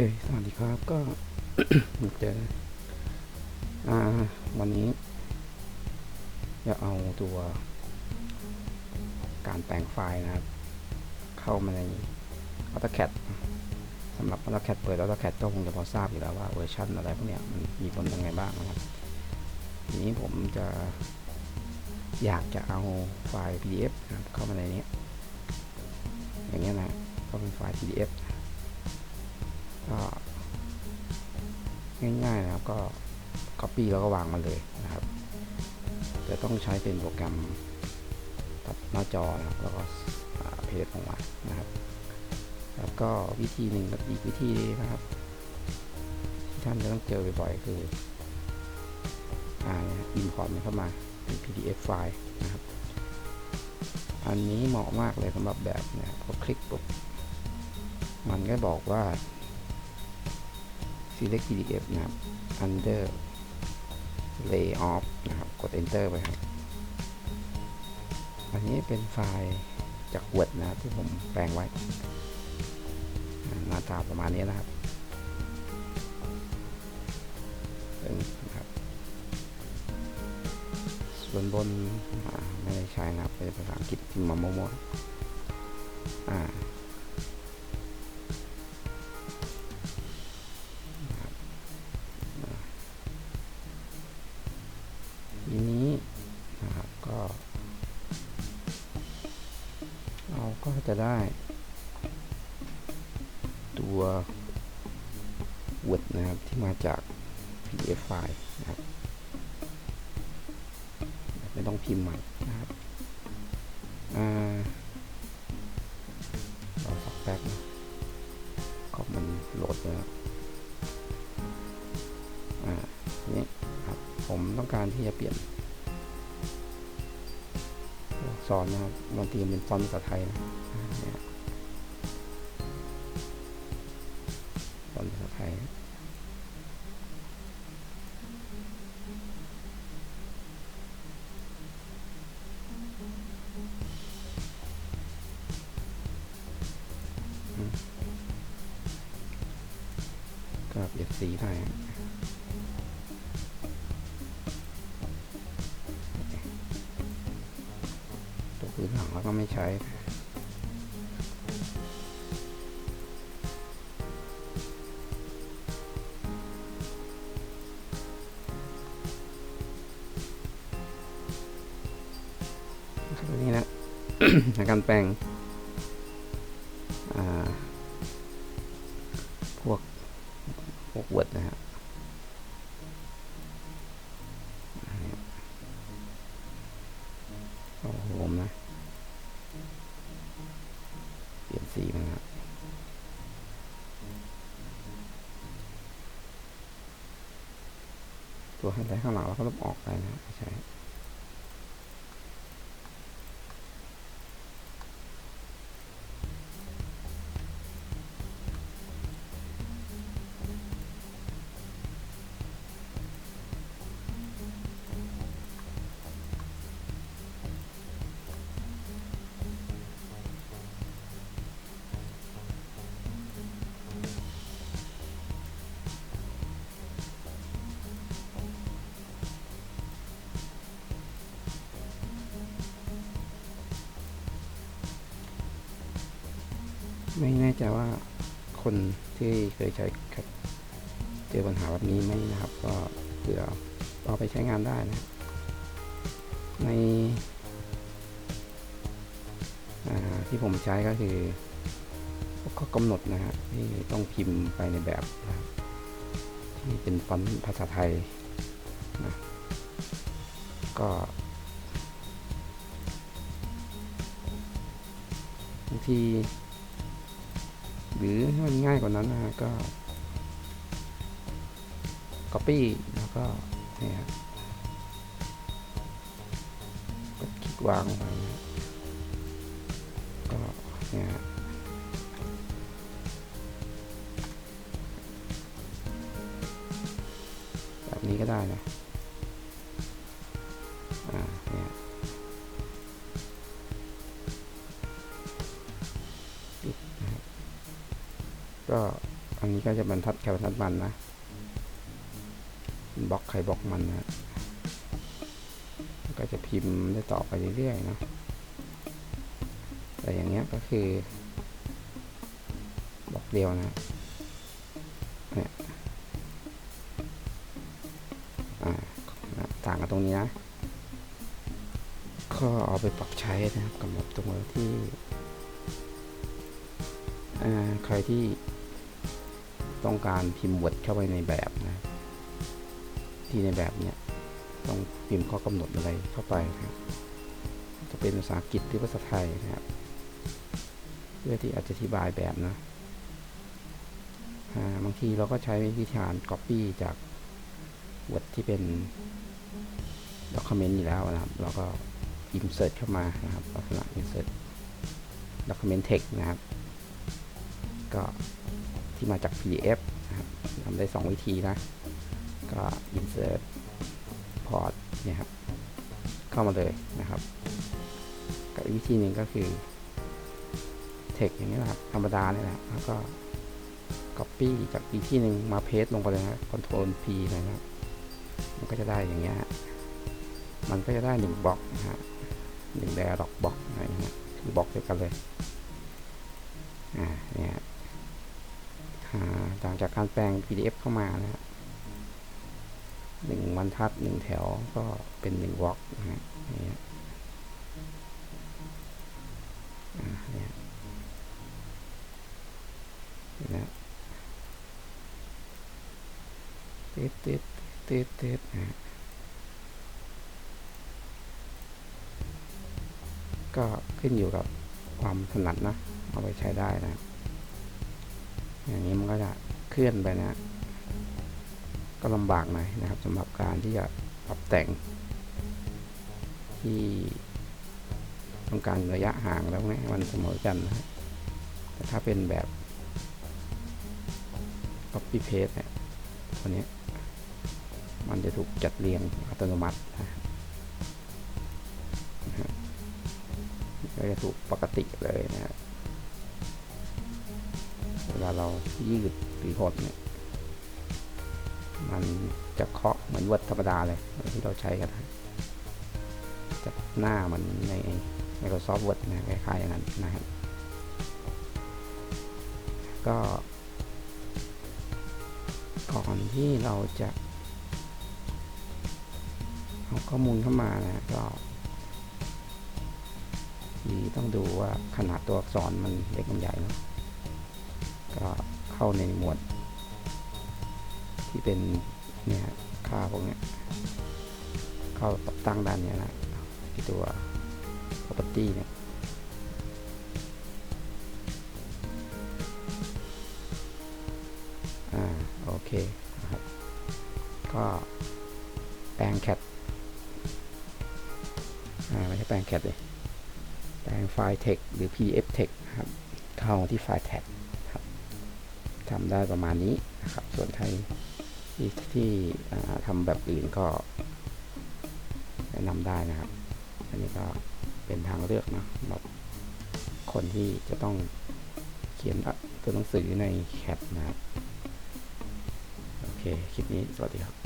สวัสดีครับ ก็เจออ่า วันนี้ จะเอาตัว การแปลงไฟล์นะครับ เข้ามาใน AutoCAD สำหรับ AutoCAD เปิด AutoCAD ก็คงจะพอทราบอยู่แล้วว่าเวอร์ชันอะไรพวกเนี้ยมันมีผลยังไงบ้างนะครับ ทีนี้ผมจะอยากจะเอาไฟล์ PDF นะเข้ามาในนี้ อย่างเงี้ยนะ ก็เป็นไฟล์ PDF ก็ง่ายๆนะครับก็ Copy แล้วก็วางมาเลยนะครับจะต้องใช้เป็นโปรแกรมตัดหน้าจอนะครับแล้วก็เพจออกมานะครับ แล้วก็วิธีหนึ่งกับอีกวิธีนะครับที่ท่านจะต้องเจอบ่อยๆคืออ่าอินพอร์ตมันเข้ามาเป็น PDF ไฟล์นะครับอันนี้เหมาะมากเลยสำหรับแบบเนี่ยพอคลิกปุ๊บมันก็บอกว่า select PDF นะครับ under lay off นะครับ กด enter ไปครับ อันนี้เป็นไฟล์จาก Word นะครับที่ผมแปลงไว้อ่าหน้าตาประมาณนี้นะครับเป็นนะครับ ส่วนบนไม่ได้ใช้นะครับเป็นภาษาอังกฤษมพ์มโมๆอ่า จะได้ ตัว Word นะครับ ที่มาจาก PDF ไฟล์นะครับ ไม่ต้องพิมพ์ใหม่นะครับอ่าเราสักแป๊บนะขอบมันโหลดแล้วอ่านี้ครับ ผมต้องการที่จะเปลี่ยน ตอักษรนะครับบางทีมันเป็นฟอนต์ภาษาไทยนะฟอนต์ภาษาไทยนะอืมก็เปลี่ยนสีได้ ก็ไม่ใช้นี่นะการแปลงพวกพวกเวิร์ดนะฮะ ตัวให้ไลท์ข้างหลังแล้วก็ลบออกไปนะใช่ ไม่แน่ใจว่าคนที่เคยใช้ครับเจอปัญหาแบบนี้ไหมนะครับ ก็เผื่อเอาไปใช้งานได้นะ ในที่ผมใช้ก็คือก็กำหนดนะฮะที่ต้องพิมพ์ไปในแบบนะที่เป็นฟอนต์ภาษาไทยนะก็บางที หรือให้มันง่ายกว่านั้นนะฮะก็ copy แล้วก็เนี่ยครับกดคลิกวางไปก็เนี่ยฮะแบบนี้ก็ได้นะ ก็อันนี้ก็จะบรรทัดแค่บรรทัดมันนะบล็อกใครบล็อกมันนะก็จะพิมพ์ได้ต่อไปเรื่อยๆนะแต่อย่างเงี้ยก็คือบล็อกเดียวนะเนี่ยอ่าต่างกันตรงนี้นะก็เอาไปปรับใช้นะครับกำหนดตรงที่อ่ใครที่ ต้องการพิมพ์ Word เข้าไปในแบบนะ ที่ในแบบเนี้ยต้องพิมพ์ข้อกำหนดอะไรเข้าไปนะครับจะเป็นภาษาอังกฤษหรือภาษาไทยนะครับ เพื่อที่อาจจะอธิบายแบบนะบางทีเราก็ใช้วิธีการ Copy จาก Word ที่เป็น Document อยู่แล้วนะครับแล้วก็ insert เข้ามานะครับลักษณะ insert document text นะครับ ก็ ที่มาจาก PDF นะครับทำได้ 2 วิธีนะ ก็ insert port เนี่ยครับ เข้ามาเลยนะครับ กับวิธีหนึ่งก็คือ text อย่างนี้แหละครับธรรมดาเนี่ยแหละแล้วก็ copy จากอีกที่หนึ่งมา paste ลงไปเลยนะ control P นะครับมันก็จะได้อย่างเงี้ยมันก็จะได้หนึ่งบล็อกนะฮะหนึ่ง dialog box อะไรเงี้ยคือบล็อกเดียวกันเลย อ่า เนี่ย หลังจากการแปลง PDF เข้ามานะฮะหนึ่งบรรทัดหนึ่งแถวก็เป็นหนึ่งบล็อกนะฮะอย่างเงี้ยอ่าเนี่ยเห็นะติดติดติดติดนะฮะก็ขึ้นอยู่กับความถนัดนะ เอาไปใช้ได้นะ อย่างนี้มันก็จะเคลื่อนไปนะก็ลำบากหน่อยนะครับสำหรับการที่จะปรับแต่ง ที่ต้องการระยะห่างแล้วให้มันเสมอกันนะแต่ถ้าเป็นแบบ copy paste เนี่ยตัวนี้มันจะถูกจัดเรียงอัตโนมัตินะก็จะถูกปกติเลยนะครับ ลาเรายืดหรือหดเนี่ย มันจะเคาะเหมือนว o ดธรรมดาเลยที่เราใช้กันนะจากหน้ามันใน Microsoft Word นะคล้ายๆอย่างนั้นนะครับก็ ก่อนที่เราจะเอาข้อมูลเข้ามานะก็ทีต้องดูว่าขนาดตัวอักษรมันเล็กมันใหญ่เนาะ ก็เข้าในหมวด ที่เป็นเนี่ยค่าพวกเนี้ยเข้าตั้งด้านเนี้ยนะที่ตัว property เนี่ยอ่าโอเคนะครับก็แปลงแคทอ่าไม่ใช่แปลงแคทเลยแปลงไฟล์ text หรือ pf text ครับ เข้าที่ไฟล์ text ครับ ทำได้ประมาณนี้นะครับ ส่วนใครที่ที่ทำแบบอื่นก็แนะนำได้นะครับ อันนี้ก็เป็นทางเลือกนะสำหรับคนที่จะต้องเขียนตัวหนังสือในแคปนะครับ โอเค คลิปนี้ สวัสดีครับ